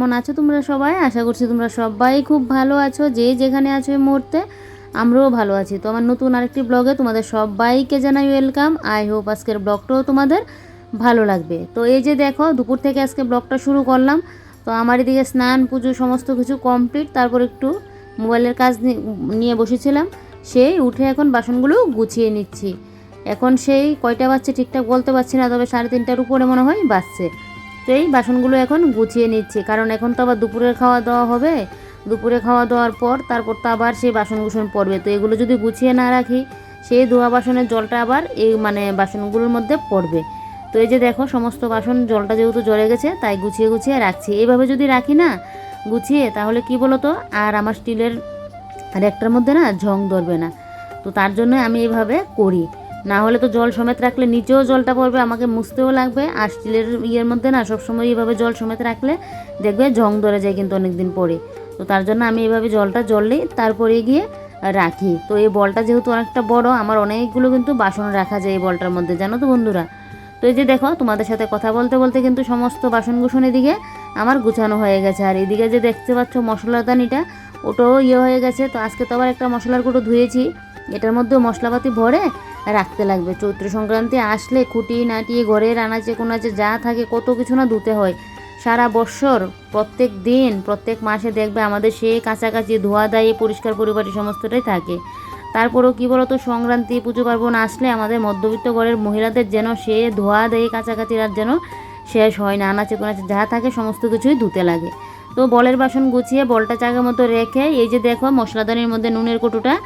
কেমন আছো তোমরা সবাই? আশা করছি তোমরা সবাই খুব ভালো আছো। যে যেখানে আছো এই মুহূর্তে, আমরাও ভালো আছি। তো আমার নতুন আরেকটি ব্লগে তোমাদের সবাইকে জানাই ওয়েলকাম আই হোপ আজকের ব্লগটাও তোমাদের ভালো লাগবে। তো এই যে দেখো, দুপুর থেকে আজকে ব্লগটা শুরু করলাম। তো আমার এদিকে স্নান, পুজো সমস্ত কিছু কমপ্লিট তারপর একটু মোবাইলের কাজ নিয়ে বসেছিলাম। সেই উঠে এখন বাসনগুলো গুছিয়ে নিচ্ছি। এখন সেই কয়টা বাচ্চা ঠিকঠাক বলতে পারছি না, তবে সাড়ে তিনটার উপরে মনে হয় বাজছে। তো এই বাসনগুলো এখন গুছিয়ে নিচ্ছি। কারণ এখন তো আবার দুপুরের খাওয়া দাওয়া হবে। দুপুরে খাওয়া দাওয়ার পর তারপর তো আবার সেই বাসন কুসন পড়বে। তো এগুলো যদি গুছিয়ে না রাখি, সেই ধোয়া বাসনের জলটা আবার এই মানে বাসনগুলোর মধ্যে পড়বে। তো এই যে দেখো সমস্ত বাসন জলটা যেহেতু জ্বলে গেছে, তাই গুছিয়ে গুছিয়ে রাখছি। এইভাবে যদি রাখি না, গুছিয়ে তাহলে কি বলো তো আর আমার স্টিলের র্যাকটার মধ্যে না ঝং ধরবে না। তো তার জন্য আমি এভাবে করি। না হলে তো জল সমেত রাখলে নিচেও জলটা পড়বে, আমাকে মুছতেও লাগবে। আর স্টিলের ইয়ের মধ্যে না সবসময় এইভাবে জল সমেত রাখলে দেখবে জং ধরে যায় কিন্তু অনেক দিন পরে। তো তার জন্য আমি এইভাবে জলটা জ্বললেই তারপরে গিয়ে রাখি। তো এই বলটা যেহেতু অনেকটা বড়, আমার অনেকগুলো কিন্তু বাসন রাখা যায় এই বলটার মধ্যে, জানো তো বন্ধুরা? তো এই যে দেখো, তোমাদের সাথে কথা বলতে বলতে কিন্তু সমস্ত বাসন কুসন এদিকে আমার গুছানো হয়ে গেছে। আর এদিকে যে দেখতে পাচ্ছ মশলাদানিটা ওটাও ইয়ে হয়ে গেছে। তো আজকে তো আবার একটা মশলার গুঁড়ো ধুয়েছি। এটার মধ্যেও মশলাপাতি ভরে রাখতে লাগবে। চৈত্র সংক্রান্তি আসলে খুঁটি নাটি ঘরের আনাচে কোনাচে যা থাকে কত কিছু না ধুতে হয়। সারা বৎসর, প্রত্যেক দিন, প্রত্যেক মাসে দেখবে আমাদের সে কাছাকাছি ধোয়া দায়ী পরিষ্কার পরিপাটি সমস্তটাই থাকে। তারপরেও কী বলতো, সংক্রান্তি পুজো পার্বণ আসলে আমাদের মধ্যবিত্ত ঘরের মহিলাদের যেন সে ধোয়া দেয় কাছাকাছি আর যেন শেষ হয় না। আনাচে কোনাচে যা থাকে সমস্ত কিছুই ধুতে লাগে। তো বলের বাসন গুছিয়ে বলটা চাকের মতো রেখে এই যে দেখো মশলাদানির মধ্যে নুনের কটুটা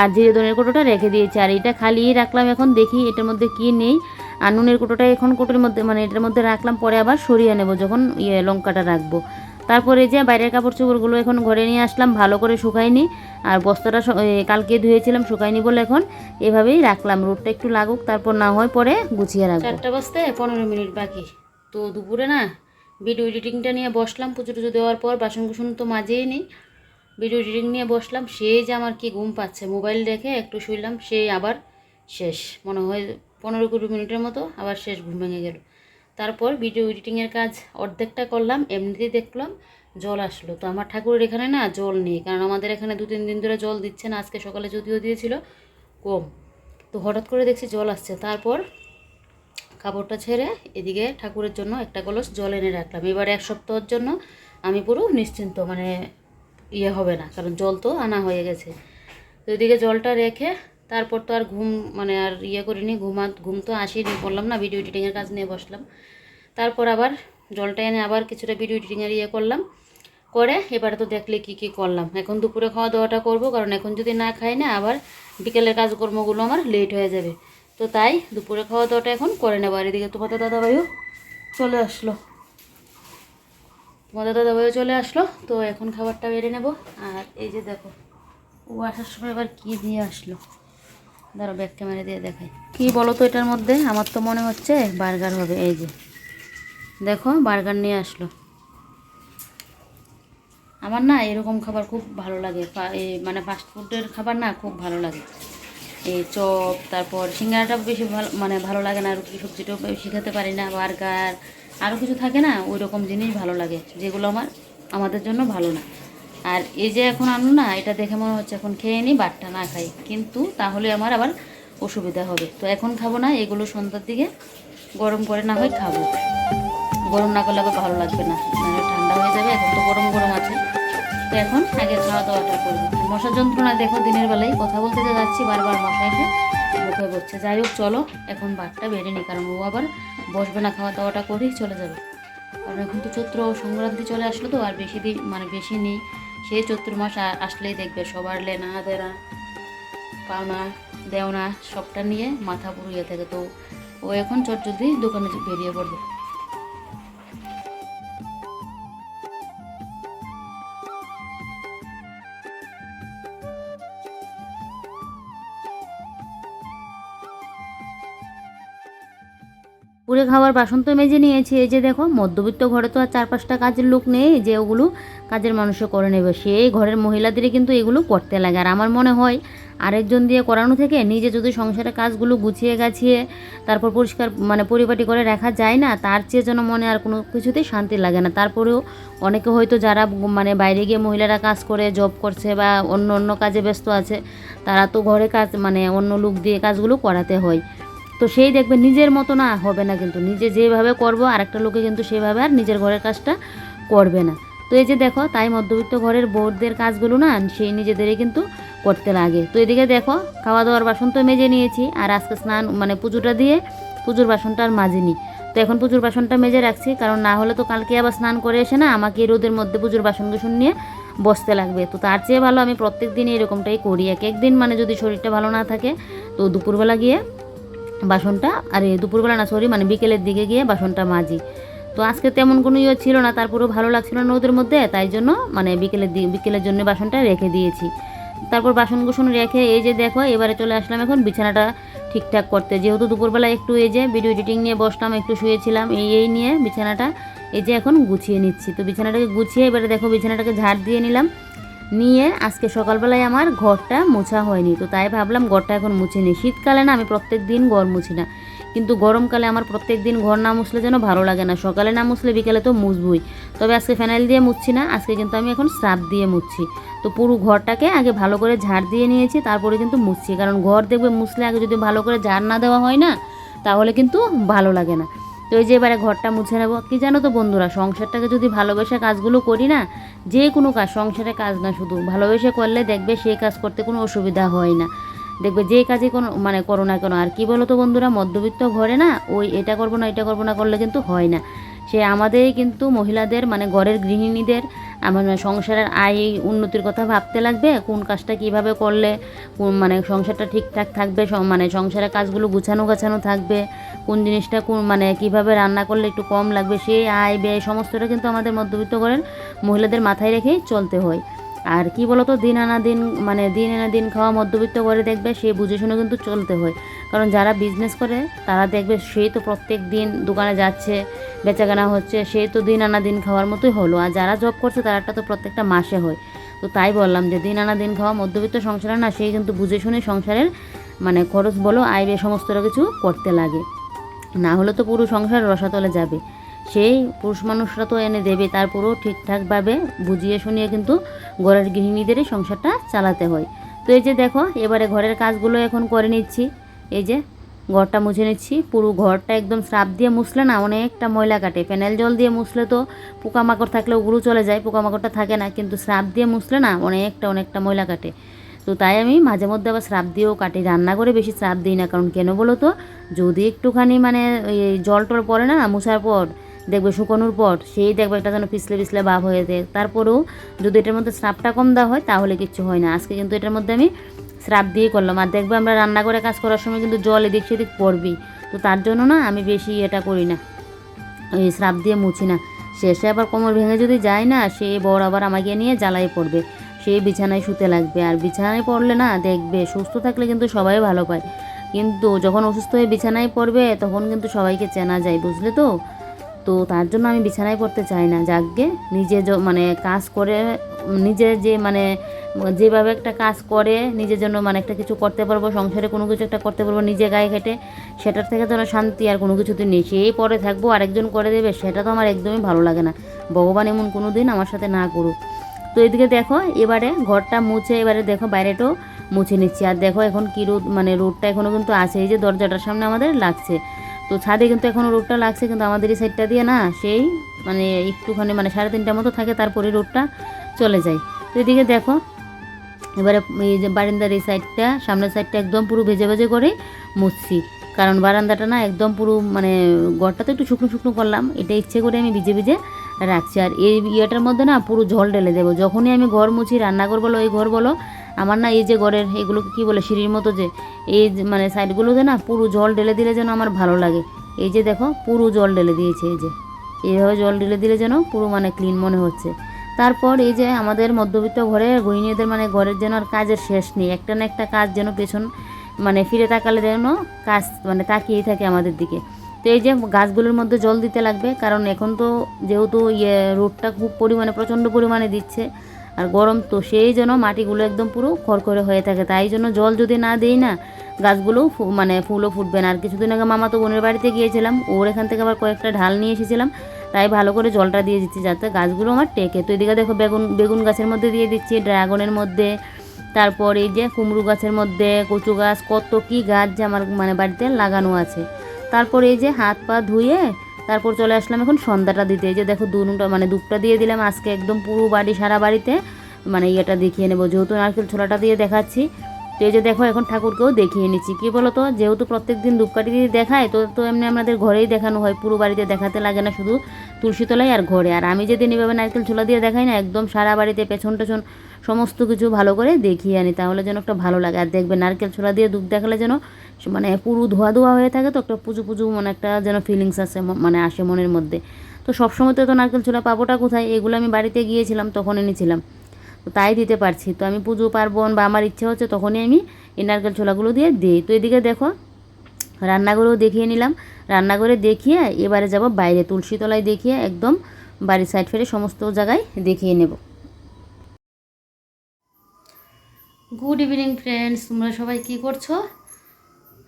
আর জিরে ধনের কোটোটা রেখে দিয়েছি। আর এটা খালিয়ে রাখলাম এখন, দেখি এটার মধ্যে কি নেই। আর নুনের কোটোটা এখন কোটোর মধ্যে মানে এটার মধ্যে রাখলাম, পরে আবার সরিয়ে নেব যখন ইয়ে লঙ্কাটা রাখব। তারপরে যে বাইরের কাপড় চোপড়গুলো এখন ঘরে নিয়ে আসলাম, ভালো করে শুকাইনি আর বস্তাটা কালকে ধুয়েছিলাম শুকাইনি বলে এখন এভাবেই রাখলাম। রোদটা একটু লাগুক, তারপর না হয় পরে গুছিয়ে রাখব। চারটা বাজতে পনেরো মিনিট বাকি। তো দুপুরে না, ভিডিও এডিটিংটা নিয়ে বসলাম, পুজো টুজো দেওয়ার পর বাসন কুসন তো মাজেই নিই। ভিডিও এডিটিং নিয়ে বসলাম সেই যে আমার কি ঘুম পাচ্ছে, মোবাইল দেখে একটু শুইলাম সেই আবার শেষ। মনে হয় পনেরো কুড়ি মিনিটের মতো আবার শেষ ঘুম ভেঙে গেল। তারপর ভিডিও এডিটিংয়ের কাজ অর্ধেকটা করলাম, এমনিতেই দেখলাম জল আসলো। তো আমার ঠাকুরের এখানে না জল নেই, কারণ আমাদের এখানে দু তিন দিন ধরে জল দিচ্ছে না, আজকে সকালে যদিও দিয়েছিল, কম। তো হঠাৎ করে দেখছি জল আসছে। তারপর কাপড়টা ছেড়ে এদিকে ঠাকুরের জন্য একটা কলস জল এনে রাখলাম। এবার এক সপ্তাহের জন্য আমি পুরো নিশ্চিন্ত মানে ইয়ে হবে না, কারণ জল তো আনা হয়ে গেছে। তো এদিকে জলটা রেখে তারপর তো আর ঘুম মানে আর ইয়ে করিনি, ঘুমা, ঘুম তো আসেনি করলাম না ভিডিও এডিটিংয়ের কাজ নিয়ে বসলাম। তারপর আবার জলটা এনে আবার কিছুটা ভিডিও এডিটিংয়ের ইয়ে করলাম। করে এবারে তো দেখলে কি কি করলাম। এখন দুপুরে খাওয়া দাওয়াটা করব, কারণ এখন যদি না খাই না, আবার বিকেলের কাজকর্মগুলো আমার লেট হয়ে যাবে। তো তাই দুপুরে খাওয়া দাওয়াটা এখন করে নেব। আর এদিকে তোমাদের দাদাভাইও চলে আসলো। তোমাদের দাদাভাইও চলে আসলো, তো এখন খাবারটা বেড়ে নেব। আর এই যে দেখো, ও আসার সময় এবার কি দিয়ে আসলো? ধরো ব্যাক ক্যামেরা দিয়ে দেখাই। কি বলো তো এটার মধ্যে? আমার তো মনে হচ্ছে বার্গার হবে, এই যে। দেখো, বার্গার নিয়ে আসলো। আমার না এরকম খাবার খুব ভালো লাগে। মানে ফাস্ট ফুডের খাবার না খুব ভালো লাগে। এই চপ, তারপর সিঙ্গারাটা বেশি ভালো মানে ভালো লাগে না রুটি সবজিটাও বেশি খেতে পারি না, বার্গার আরও কিছু থাকে না ওই রকম জিনিস ভালো লাগে, যেগুলো আমার, আমাদের জন্য ভালো না। আর এই যে এখন আনলো না, এটা দেখে মনে হচ্ছে এখন খেয়ে নিই বাটটা না খাই। কিন্তু তাহলে আমার আবার অসুবিধা হবে। তো এখন খাব না, এগুলো সন্ধ্যার দিকে গরম করে না হয় খাব। গরম না করলে আবার ভালো লাগবে না ঠান্ডা হয়ে যাবে, এখন তো গরম গরম আছে। তো এখন আগে খাওয়া দাওয়াটা করব। মশা যন্ত্রণা দেখো দিনের বেলায় কথা বলতে যাচ্ছি, বারবার মশা এসে মুখে পড়ছে। যাই হোক, চলো, এখন বাটটা বেড়ে নিই কারণ ও আবার বসবে না, খাওয়া দাওয়াটা করেই চলে যাবে। কারণ এখন তো চৈত্র সংক্রান্তি চলে আসলো তো, আর বেশি দিন মানে বেশি নেই। সেই চৈত্র মাস আসলেই দেখবে সবার লেনা দেনা, পাওনা, দেওনা, সবটা নিয়ে মাথা পুরো ইয়ে থাকে। তো ও এখন চট জলদি দোকানে বেরিয়ে পড়বে। পুরে খাওয়ার বাসন তো মেজে নিয়েছি। এই যে দেখো, মধ্যবিত্ত ঘরে তো আর চার পাঁচটা কাজের লোক নেই, যে ওগুলো কাজের মানুষও করে নেবে। সেই ঘরের মহিলাদেরই কিন্তু এগুলো করতে লাগে। আর আমার মনে হয়, আরেকজন দিয়ে করানো থেকে নিজে যদি সংসারের কাজগুলো গুছিয়ে গাছিয়ে তারপর পরিষ্কার মানে পরিপাটি করে রাখা যায় না, তার চেয়ে যেন মনে আর কোনো কিছুতেই শান্তি লাগে না। তারপরেও অনেকে হয়তো যারা মানে বাইরে গিয়ে মহিলারা কাজ করে জব করছে বা অন্য অন্য কাজে ব্যস্ত আছে, তারা তো ঘরে কাজ মানে অন্য লোক দিয়ে কাজগুলো করাতে হয়। তো সেই দেখবে নিজের মতো না, হবে না কিন্তু। নিজে যেভাবে করব, আরেকটা লোকে কিন্তু সেভাবে আর নিজের ঘরের কাজটা করবে না। তো এই যে দেখো, তাই মধ্যবিত্ত ঘরের বোর্ডদের কাজগুলো না, সেই নিজেদেরই কিন্তু করতে লাগে। তো এদিকে দেখো খাওয়া দাওয়ার বাসন তো মেজে নিয়েছি, আর আজকে স্নান মানে পুজোটা দিয়ে পুজোর বাসনটা আর মাজিনি। তো এখন পুজোর বাসনটা মেজে রাখছি, কারণ না হলে তো কালকে আবার স্নান করে এসে না, আমাকে রোদের মধ্যে পুজোর বাসন কুসন নিয়ে বসতে লাগবে। তো তার চেয়ে ভালো আমি প্রত্যেক দিনই এরকমটাই করি। এক একদিন মানে যদি শরীরটা ভালো না থাকে, তো দুপুরবেলা গিয়ে বাসনটা, আরে দুপুরবেলা না সরি মানে বিকেলের দিকে গিয়ে বাসনটা মাজি। তো আজকে তেমন কোনো ইয়ে ছিল না, তারপরেও ভালো লাগছিল না ওদের মধ্যে, তাই জন্য মানে বিকেলের দি, বিকেলের জন্য বাসনটা রেখে দিয়েছি। তারপর বাসন কুসন রেখে এই যে দেখো, এবারে চলে আসলাম এখন বিছানাটা ঠিকঠাক করতে। যেহেতু দুপুরবেলা একটু এই যে ভিডিও এডিটিং নিয়ে বসলাম, একটু শুয়েছিলাম, এই এই নিয়ে বিছানাটা এই যে এখন গুছিয়ে নিচ্ছি। তো বিছানাটাকে গুছিয়ে এবারে দেখো বিছানাটাকে ঝাড় দিয়ে নিলাম। নিয়ে আজকে সকালবেলায় আমার ঘরটা মোছা হয়নি। তো তাই ভাবলাম ঘরটা এখন মুছে নিই। শীতকালে না আমি প্রত্যেক দিন ঘর মুছি না। কিন্তু গরমকালে আমার প্রত্যেক দিন ঘর না মুছলে যেন ভালো লাগে না। সকালে না মুছলে বিকালে তো মুছবই। তবে আজকে ফ্যানাইল দিয়ে মুছছি না, আজকে কিন্তু আমি এখন স্রাব দিয়ে মুছছি। তো পুরো ঘরটাকে আগে ভালো করে ঝাড় দিয়ে নিয়েছি, তারপরে কিন্তু মুছছি। কারণ ঘর দেখবে মুছলে আগে যদি ভালো করে ঝাড় না দেওয়া হয় না, তাহলে কিন্তু ভালো লাগে না। তো এই যে এবারে ঘরটা মুছে নেব। কি জানো তো বন্ধুরা, সংসারটাকে যদি ভালোবেসে কাজগুলো করি না, যে কোনো কাজ, সংসারে কাজ না শুধু। ভালোবেসে করলে দেখবে সেই কাজ করতে কোনো অসুবিধা হয় না। দেখবে যে কাজে কোনো মানে করো না কেন। আর কি বলো তো বন্ধুরা, মধ্যবিত্ত ঘরে না, ওই এটা করব না এটা করব না করলে কিন্তু হয় না। সে আমাদের কিন্তু মহিলাদের মানে ঘরের গৃহিণীদের আমার সংসারের আয়, উন্নতির কথা ভাবতে লাগবে, কোন কাজটা কীভাবে করলে, কোন মানে সংসারটা ঠিকঠাক থাকবে মানে সংসারের কাজগুলো গুছানো গাছানো থাকবে, কোন জিনিসটা কোন মানে কীভাবে রান্না করলে একটু কম লাগবে, সেই আয় ব্যয় সমস্তটা কিন্তু আমাদের মধ্যবিত্ত ঘরের মহিলাদের মাথায় রেখেই চলতে হয়। আর কি বলতো, দিন আনা দিন মানে দিন আনা দিন খাওয়া মধ্যবিত্ত করে দেখবে, সে বুঝে শুনে কিন্তু চলতে হয়। কারণ যারা বিজনেস করে, তারা দেখবে সেই তো প্রত্যেক দিন দোকানে যাচ্ছে, বেচাকেনা হচ্ছে সেই তো দিন আনা দিন খাওয়ার মতোই হলো। আর যারা জব করছে তারাটা তো প্রত্যেকটা মাসে হয়। তো তাই বললাম যে দিন আনা দিন খাওয়া, মধ্যবিত্ত সংসারে না সেই কিন্তু বুঝে শুনে সংসারের মানে খরচ বলো, আয় সমস্ত কিছু করতে লাগে। না হলে তো পুরো সংসার রসাতলে যাবে। সেই পুরুষ মানুষরা তো এনে দেবে তারপরেও ঠিকঠাকভাবে বুঝিয়ে শুনিয়ে কিন্তু ঘরের গৃহিণীদেরই সংসারটা চালাতে হয়। তো এই যে দেখো, এবারে ঘরের কাজগুলো এখন করে নিচ্ছি। এই যে, ঘরটা মুছে নিচ্ছি। পুরো ঘরটা একদম স্রাব দিয়ে মুছলে না, অনেকটা ময়লা কাটে। ফেনাইল জল দিয়ে মুছলে তো পোকামাকড় থাকলে ওগুলো চলে যায়, পোকামাকড়টা থাকে না। কিন্তু স্রাব দিয়ে মুছলে না, অনেকটা অনেকটা ময়লা কাটে। তো তাই আমি মাঝে মধ্যে আবার স্রাব দিয়েও কাটি। রান্না করে বেশি স্রাব দিই না, কারণ কেন বলো তো? যদি একটুখানি মানে জল টল পড়ে না, মুছার পর, দেখবে শুকোনোর পর, সেই দেখবে একটা যেন পিছলে পিছলে ভাব হয়ে যায়। তারপরেও যদি এটার মধ্যে স্রাবটা কম দেওয়া হয়, তাহলে কিচ্ছু হয় না। আজকে কিন্তু এটার মধ্যে আমি স্রাব দিয়ে করলাম। আর দেখবে আমরা রান্না করে কাজ করার সময় কিন্তু জল এদিক সেদিক পড়বেই। তো তার জন্য না আমি বেশি এটা করি না। ওই স্রাব দিয়ে মুছি না। শেষে আবার কোমর ভেঙে যদি যায় না, সে বড় আবার আমাকে নিয়ে জ্বালাই পড়বে। সে বিছানায় শুতে লাগবে। আর বিছানায় পড়লে না দেখবে সুস্থ থাকলে কিন্তু সবাই ভালো পায়। কিন্তু যখন অসুস্থ হয়ে বিছানায় পড়বে, তখন কিন্তু সবাইকে চেনা যায়, বুঝলে তো? তো তার জন্য আমি বিছানায় পড়তে চাই না, যাকগে। নিজে মানে কাজ করে, নিজে যে মানে যেভাবে একটা কাজ করে নিজের জন্য মানে একটা কিছু করতে পারব, সংসারে কোনো কিছু একটা করতে পারব, নিজে গায়ে খেটে সেটার থেকে যেন শান্তি আর কোনো কিছুতে নেই। সেই পরে থাকব, আরেকজন করে দেবে, সেটা তো আমার একদমই ভালো লাগে না। ভগবান এমন কোনো দিন আমার সাথে না করুক। তো এদিকে দেখো, এবারে ঘরটা মুছে, এবারে দেখো বাইরেটাও মুছে নিচ্ছি। আর দেখো এখন কী রোদ মানে রোদটা এখনও কিন্তু আছে, এই যে দরজাটার সামনে আমাদের লাগছে। তো ছাদে কিন্তু এখনও রোদটা লাগছে, কিন্তু আমাদের এই সাইডটা দিয়ে না সেই মানে একটুখানি মানে সাড়ে তিনটার মতো থাকে, তারপরে রোদটা চলে যায়। তো এদিকে দেখো, এবারে এই যে বারান্দার এই সাইডটা সামনের সাইডটা একদম পুরো ভেজে ভেজে করে মুছছি। কারণ বারান্দাটা না একদম পুরো মানে ঘরটা তো একটু শুকনো শুকনো করলাম, এটা ইচ্ছে করে আমি ভিজে ভিজে রাখছি। আর এই ইয়েটার মধ্যে না পুরো জল ঢেলে দেবো। যখনই আমি ঘর মুছি রান্নাঘর বলো, এই ঘর বলো আমার না এই যে ঘরের এগুলোকে কী বলে সিঁড়ির মতো যে, এই মানে সাইডগুলোতে না পুরো জল ঢেলে দিলে যেন আমার ভালো লাগে। এই যে দেখো, পুরো জল ঢেলে দিয়েছে এই যে। এইভাবে জল ঢেলে দিলে যেন পুরো মানে ক্লিন মনে হচ্ছে। তারপর এই যে আমাদের মধ্যবিত্ত ঘরে গৃহিণীদের মানে ঘরের যেন আর কাজের শেষ নেই। একটা না একটা কাজ যেন পেছন মানে ফিরে তাকালে যেন কাজ মানে তাকিয়েই থাকে আমাদের দিকে। তো এই যে গাছগুলোর মধ্যে জল দিতে লাগবে, কারণ এখন তো যেহেতু ইয়ে রোদটা খুব পরিমাণে, প্রচণ্ড পরিমাণে দিচ্ছে। আর গরম তো সেই জন্য মাটিগুলো একদম পুরো খড়খড়ে হয়ে থাকে। তাই জন্য জল যদি না দিই না গাছগুলো ফু- মানে ফুলও ফুটবে না। আর কিছুদিন আগে মামা তো বোনের বাড়িতে গিয়েছিলাম, ওর এখান থেকে আবার কয়েকটা ঢাল নিয়ে এসেছিলাম, তাই ভালো করে জলটা দিয়ে দিচ্ছি যাতে গাছগুলো আমার টেকে। তো এদিকে দেখো বেগুন বেগুন গাছের মধ্যে দিয়ে দিচ্ছি, ড্রাগনের মধ্যে, তারপর এই যে কুমড়ো গাছের মধ্যে কচু গাছ, কত কি গাছ যে আমার মানে বাড়িতে লাগানো আছে। তারপর এই যে হাত পা ধুয়ে তারপর চলে আসলাম এখন সন্ধ্যাটা দিতে। এই যে দেখো দুটা মানে দুপটা দিয়ে দিলাম আজকে একদম পুরো বাড়ি, সারা বাড়িতে। মানে ইয়েটা দেখিয়ে নেব। যেহেতু নারকেল ছোলাটা দিয়ে দেখাচ্ছি তো এই যে দেখো, এখন ঠাকুরকেও দেখিয়ে নিচ্ছি। কী বলো তো যেহেতু প্রত্যেক দিন ধূপকাঠি দিয়ে দেখায়, তো তো এমনি আমাদের ঘরেই দেখানো হয়। পুরো বাড়িতে দেখাতে লাগে না, শুধু তুলসীতলায় আর ঘরে। আর আমি যেদিন এভাবে নারকেল ছোলা দিয়ে দেখাই না, একদম সারা বাড়িতে পেছন টেছন সমস্ত কিছু ভালো করে দেখিয়ে আনি, তাহলে যেন একটা ভালো লাগে। আর দেখবে নারকেল ছোলা দিয়ে ধূপ দেখালে যেন মানে পুরো ধোয়া ধোয়া হয়ে থাকে, তো একটা পুজো পুজো মনে একটা যেন ফিলিংস আসে মানে আসে মনের মধ্যে। তো সবসময় তো এত নারকেল ছোলা পাবোটা কোথায়? এগুলো আমি বাড়িতে গিয়েছিলাম তখন এনেছিলাম। তাই দিতে পারছি। তো আমি পুজো, পার্বণ বা আমার ইচ্ছে হচ্ছে তখনই আমি এই নারকেল ছোলাগুলো দিয়ে দিই। তো এদিকে দেখো রান্নাঘরেও দেখিয়ে নিলাম। রান্নাঘরে দেখিয়ে এবারে যাব বাইরে, তুলসী তলায় দেখিয়ে একদম বাড়ির সাইড ফেরে সমস্ত জায়গায় দেখিয়ে নেব। গুড ইভিনিং ফ্রেন্ডস তোমরা সবাই কি করছ?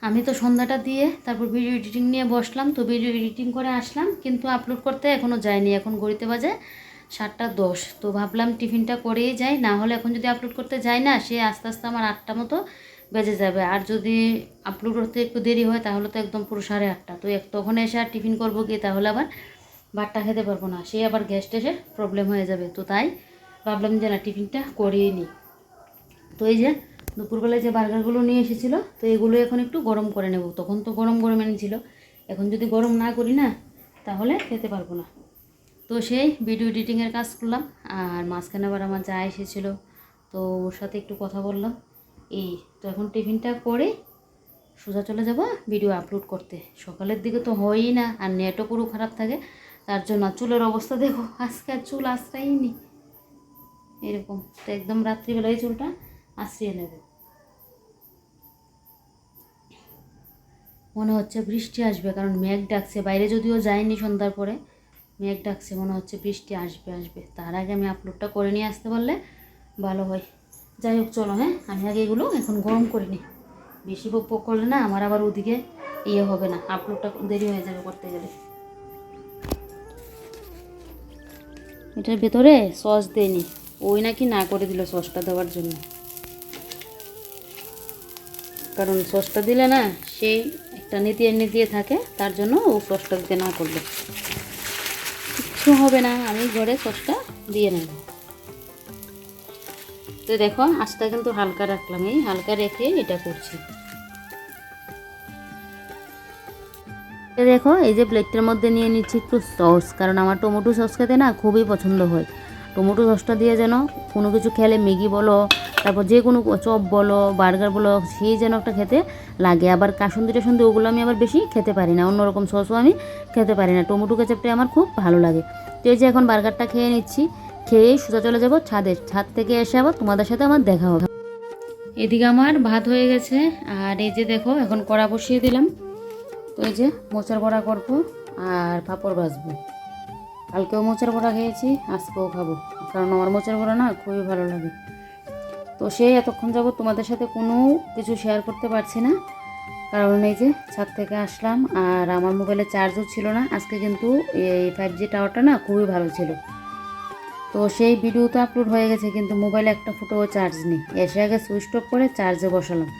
আমি তো সন্ধ্যাটা দিয়ে তারপর ভিডিও এডিটিং নিয়ে বসলাম। তো ভিডিও এডিটিং করে আসলাম, কিন্তু আপলোড করতে এখনও যায়নি এখন গড়িতে বাজে সাতটা দশ। তো ভাবলাম টিফিনটা করেই যাই, না হলে এখন যদি আপলোড করতে যাই না, সে আস্তে আস্তে আমার আটটা মতো বেজে যাবে। আর যদি আপলোড করতে একটু দেরি হয়, তাহলে তো একদম পুরো সাড়ে আটটা। তো এক তখন এসে আর টিফিন করব গিয়ে তাহলে আবার ভাতটা খেতে পারব না। সে আবার গ্যাস এসে প্রবলেম হয়ে যাবে। তো তাই ভাবলাম যে না, টিফিনটা করিয়ে নিই। তো এই যে দুপুরবেলায় যে বার্গারগুলো নিয়ে এসেছিল, তো এগুলো এখন একটু গরম করে নেব। তখন তো গরম গরম এনেছিল। এখন যদি গরম না করি না, তাহলে খেতে পারব না। তো সেই ভিডিও এডিটিংয়ের কাজ করলাম, আর মাঝখানে আবার আমার যা এসেছিল, তো ওর সাথে একটু কথা বললাম। এই, তো এখন টিফিনটা করে সোজা চলে যাব ভিডিও আপলোড করতে। সকালের দিকে তো হয়ই না, আর নেটও পুরো খারাপ থাকে, তার জন্য চুলের অবস্থা দেখো, আজকে আর চুল আশ্রাইনি এরকম, তো একদম রাত্রিবেলায় চুলটা আশ্রিয়ে নেবে। মনে হচ্ছে বৃষ্টি আসবে, কারণ মেঘ ডাকছে, বাইরে যদিও যায়নি সন্ধ্যার পরে। মেঘ ডাকছে, মনে হচ্ছে বৃষ্টি আসবে আসবে। তার আগে আমি আপলোডটা করে নিয়ে আসতে পারলে ভালো হয়। যাই হোক, চলো হ্যাঁ? আমি আগে এগুলো এখন গরম করে নিই। বেশি বক বক করলে না আমার আবার ওদিকে ইয়ে হবে না আপলোডটা দেরি হয়ে যাবে করতে গেলে। এটার ভেতরে সস দেয়নি ওই নাকি না করে দিল সসটা দেওয়ার জন্য। কারণ সসটা দিলে না সেই একটা নীতি নীতিয়ে থাকে, তার জন্য ও সসটা দিতে না করল। কিচ্ছু হবে না, আমি ঘরে সসটা দিয়ে নেব। তো দেখো আস্তে কিন্তু হালকা রাখলাম, এই হালকা রেখে এটা করছি। দেখো, এই যে প্লেটটার মধ্যে নিয়ে নিচ্ছি একটু সস কারণ আমার টমেটো সস খেতে না খুবই পছন্দ হয়। টমেটো সসটা দিয়ে যেন কোনো কিছু খেলে, ম্যাগি বলো, তারপর যে কোনো চপ বলো, বার্গার বলো সেই যেন একটা খেতে লাগে। আবার কাসুন্দি টাসুন্দি ওগুলো আমি আবার বেশি খেতে পারি না, অন্যরকম সসও আমি খেতে পারি না। টমেটো কেচাপটা আমার খুব ভালো লাগে। তো এই যে এখন বার্গারটা খেয়ে নিচ্ছি খেয়েই সোজা চলে যাব ছাদে ছাদ থেকে এসে আবার তোমাদের সাথে আমার দেখা হবে। এদিকে আমার ভাত হয়ে গেছে, আর এই যে দেখো, এখন কড়া বসিয়ে দিলাম। তো এই যে মোচার বড়া করব আর পাঁপড় ভাজবো। কালকেও মোচার বড়া খেয়েছি, আজকেও খাব। কারণ আমার মোচার বড়া না খুবই ভালো লাগে। তো সেই এতক্ষণ যাব তোমাদের সাথে কোনো কিছু শেয়ার করতে পারছি না। কারণ এই যে ছাদ থেকে আসলাম আর আমার মোবাইলে চার্জও ছিল না। আজকে কিন্তু এই ফাইভ জি টাওয়ারটা না খুবই ভালো ছিল। তো সেই ভিডিও তো আপলোড হয়ে গেছে, কিন্তু মোবাইলে একটা ফুটোও চার্জ নেই। এসে আগে সুইচ অফ করে চার্জে বসালাম।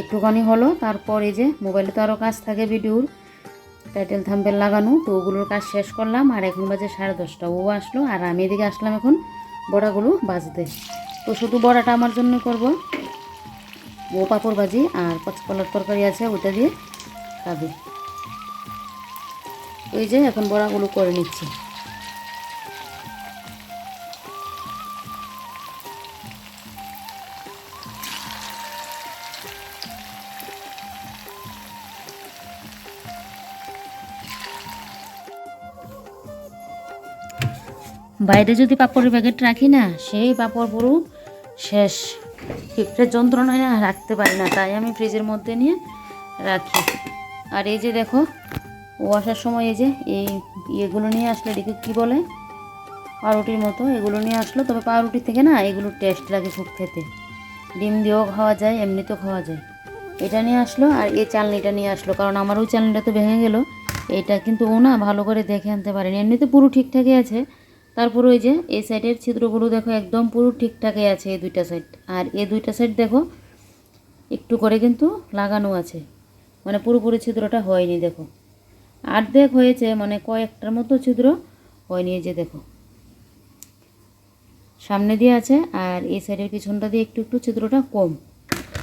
একটুখানি হলো, তারপর এই যে মোবাইলে তো আরও কাজ থাকে ভিডিওর টাইটেল থাম্বেল লাগানো, তো ওগুলোর কাজ শেষ করলাম, আর এখন বাজে সাড়ে দশটা। ও আসলো, আর আমি এদিকে আসলাম এখন বড়াগুলো বাজতে। তো শুধু বড়াটা আমার জন্য করব। ও পাঁপড় বাজি আর পচকলার তরকারি আছে, ওটা দিয়ে খাবে। ওই যে এখন বড়াগুলো করে নিচ্ছি। বাইরে যদি পাপড়ের প্যাকেট রাখি না, সেই পাপড় পুরো শেষ। পিঁপড়ের যন্ত্রণায় না রাখতে পারি না, তাই আমি ফ্রিজের মধ্যে নিয়ে রাখি। আর এই যে দেখো ও আসার সময় এই যে, এই এগুলো নিয়ে আসলে এদিকে কী বলে? পাউরুটির মতো এগুলো নিয়ে আসলো, তবে পাউরুটি থেকে না এগুলো টেস্ট লাগে খুব খেতে। ডিম দিয়েও খাওয়া যায়, এমনিতেও খাওয়া যায়। এটা নিয়ে আসলো আর এই চালনিটা নিয়ে আসলো, কারণ আমার ওই চালনিটা তো ভেঙে গেল। এটা কিন্তু ও না ভালো করে দেখে আনতে পারেনি। এমনিতে পুরো ঠিকঠাকই আছে তারপর ওই যে এই সাইডের ছিদ্রগুলো দেখো একদম পুরো ঠিকঠাকই আছে এই দুইটা সাইড আর এই দুইটা সাইড দেখো, একটু করে কিন্তু লাগানো আছে। মানে পুরোপুরি ছিদ্রটা হয়নি দেখো। অর্ধেক হয়েছে মানে কয়েকটার মতো ছিদ্র হয়নি যে দেখো। সামনে দিয়ে আছে আর এই সাইডের পিছনটা দিয়ে একটু একটু ছিদ্রটা কম।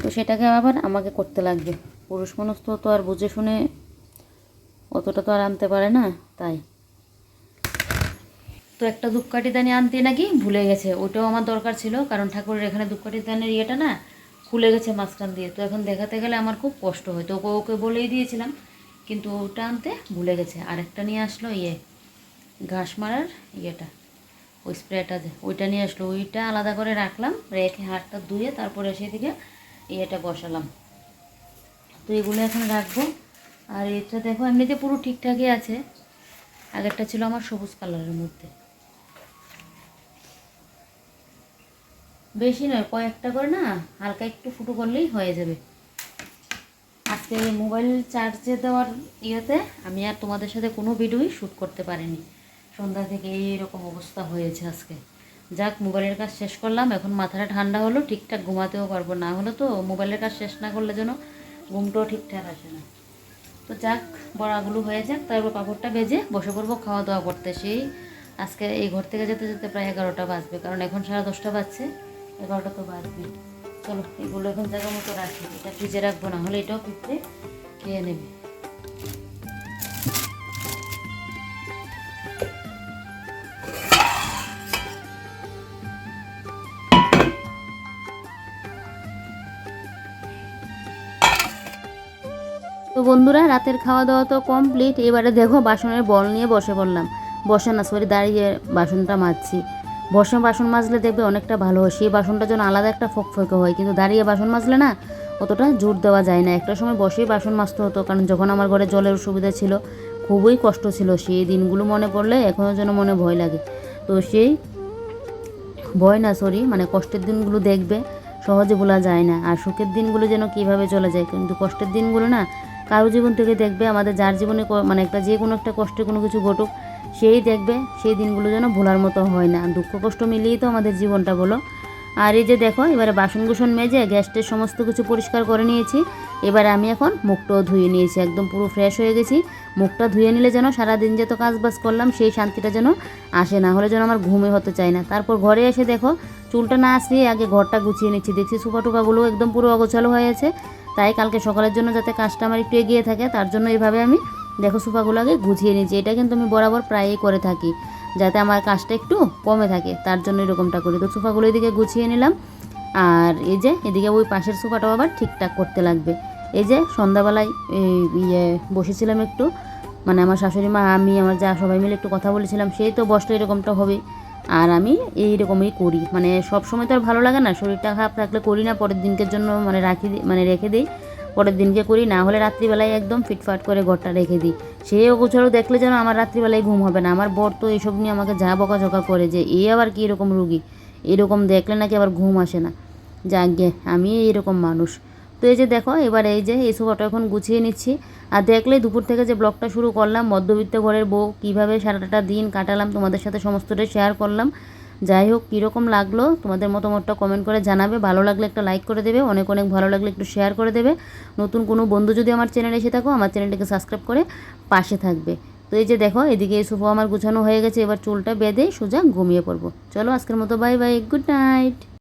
তো সেটাকে আবার আমাকে করতে লাগবে। পুরুষ মানুষ তো আর বুঝে শুনে অতটা তো আর আনতে পারে না, তাই। তো একটা ধূপকাঠি দানি আনতে নাকি ভুলে গেছে, ওটাও আমার দরকার ছিল, কারণ ঠাকুরের এখানে ধূপকাঠি দানের ইয়েটা না খুলে গেছে মাঝখান দিয়ে। তো এখন দেখাতে গেলে আমার খুব কষ্ট হয়, তো ওকে বলেই দিয়েছিলাম, কিন্তু ওটা আনতে ভুলে গেছে। আরেকটা নিয়ে আসলো ইয়ে ঘাস মারার ইয়েটা, ওই স্প্রেটা যে, ওইটা নিয়ে আসলো। ওইটা আলাদা করে রাখলাম, রেখে হাতটা ধুয়ে তারপরে সেদিকে ইয়েটা বসালাম। তো এগুলো এখন রাখব। আর এটা দেখো, এমনিতে পুরো ঠিকঠাকই আছে। আগেরটা ছিল আমার সবুজ কালারের মধ্যে। বেশি নয়, কয়েকটা করে না হালকা একটু ফুটো করলেই হয়ে যাবে। আজকে মোবাইল চার্জে দেওয়ার ইয়েতে আমি আর তোমাদের সাথে কোনো ভিডিওই শ্যুট করতে পারিনি। সন্ধ্যা থেকে এইরকম অবস্থা হয়েছে আজকে। যাক, মোবাইলের কাজ শেষ করলাম। এখন মাথাটা ঠান্ডা হলো, ঠিকঠাক ঘুমাতেও পারব না। হলে তো মোবাইলের কাজ শেষ না করলে যেন ঘুমটাও ঠিকঠাক আসে না। তো যাক, বড়াগুলো হয়ে যাক, তারপর পাঁপড়টা ভেজে বসে পড়ব খাওয়া দাওয়া করতে। সেই আজকে এই ঘর থেকে যেতে যেতে প্রায় এগারোটা বাজবে, কারণ এখন সাড়ে দশটা বাজছে। এগারোটা তো বাজবে। চলো, এগুলো এখন জায়গা মতো রাখি। এটা ফ্রিজে রাখব, না হলে এটাও পিঁপড়ে খেয়ে নেবে। তো বন্ধুরা, রাতের খাওয়া দাওয়া তো কমপ্লিট এবারে দেখো বাসনের বল নিয়ে বসে পড়লাম। বসে না, সরি, দাঁড়িয়ে বাসনটা মাজছি। বসে বাসন মাজলে দেখবে অনেকটা ভালো হয়। সেই বাসনটা যেন আলাদা একটা ফক ফকে হয়। কিন্তু দাঁড়িয়ে বাসন মাজলে না অতটা জোর দেওয়া যায় না। একটা সময় বসেই বাসন মাজতে হতো, কারণ যখন আমার ঘরে জলের সুবিধা ছিল, খুবই কষ্ট ছিল। সেই দিনগুলো মনে পড়লে এখনও যেন মনে ভয় লাগে। তো সেই ভয় না সরি মানে কষ্টের দিনগুলো দেখবে, সহজে বলা যায় না। আর সুখের দিনগুলো যেন কীভাবে চলে যায়, কিন্তু কষ্টের দিনগুলো না কারও জীবন থেকে দেখবে আমাদের, যার জীবনে মানে একটা যে কোনো একটা কষ্টে কোনো কিছু ঘটুক সেই দেখবে, সেই দিনগুলো যেন ভোলার মতো হয় না। দুঃখ কষ্ট মিলিয়েই তো আমাদের জীবনটা বলো। আর এই যে দেখো, এবারে বাসন কুসন মেজে গ্যাসটের সমস্ত কিছু পরিষ্কার করে নিয়েছি। এবারে আমি এখন মুখটাও ধুয়ে নিয়েছি, একদম পুরো ফ্রেশ হয়ে গেছি। মুখটা ধুয়ে নিলে যেন সারাদিন যে তো কাজ বাজ করলাম, সেই শান্তিটা যেন আসে না, হলে যেন আমার ঘুমে হতে চায় না। তারপর ঘরে এসে দেখো, চুলটা না আসলে আগে ঘরটা গুছিয়ে নিচ্ছি। দেখছি সুপা একদম পুরো অগোছালো হয়ে আছে। তাই কালকে সকালের জন্য যাতে কাজটা আমার একটু এগিয়ে থাকে, তার জন্য এইভাবে আমি দেখো সোফাগুলো আগে গুছিয়ে নিয়েছি। এটা কিন্তু আমি বরাবর প্রায়ই করে থাকি, যাতে আমার কাজটা একটু কমে থাকে। তার জন্য এরকমটা করি। তো সোফাগুলো এদিকে গুছিয়ে নিলাম। আর এই যে, এদিকে ওই পাশের সোফাটাও আবার ঠিকঠাক করতে লাগবে। এই যে, সন্ধ্যাবেলায় ইয়ে বসেছিলাম একটু। মানে আমার শাশুড়ি মা, আমি, আমার যা সবাই মিলে একটু কথা বলেছিলাম, সেই তো বসটা এরকমটা হবে। আর আমি এই রকমই করি। মানে সব সময় তো আর ভালো লাগে না, শরীরটা খারাপ থাকলে করি না, পরের দিনকের জন্য মানে রাখি মানে রেখে দিই। পরের দিনকে করি, না হলে রাত্রিবেলায় একদম ফিটফাট করে ঘরটা রেখে দিই। সে গোছালো দেখলে যেন আমার রাত্রিবেলায় ঘুম হবে না। আমার বর তো এইসব নিয়ে আমাকে যা বকাঝকা করে যে, এ আবার কী এরকম রুগী? এরকম দেখলে নাকি আবার ঘুম আসে না। যাক আমি এরকম মানুষ। তো এই যে দেখো, এবার এই যে এই সোফাটা এখন গুছিয়ে নিচ্ছি। আর দেখলে দুপুর থেকে যে ব্লগটা শুরু করলাম, মধ্যবিত্ত ঘরের বউ, কীভাবে সারাটা দিন কাটালাম, তোমাদের সাথে সমস্তটাই শেয়ার করলাম। যাই হোক, কীরকম লাগল? তোমাদের মতামতটা কমেন্ট করে জানাবে। ভালো লাগলে একটা লাইক করে দেবে। অনেক অনেক ভালো লাগলে একটু শেয়ার করে দেবে। নতুন কোনো বন্ধু যদি আমার চ্যানেলে এসে থাকো, আমার চ্যানেলটিকে সাবস্ক্রাইব করে পাশে থাকবে। তো এই যে দেখো, এদিকে এই সোফা আমার গুছানো হয়ে গেছে। এবার চুলটা বেঁধে সোজা ঘুমিয়ে পড়ব। চলো আজকের মতো বাই বাই গুড নাইট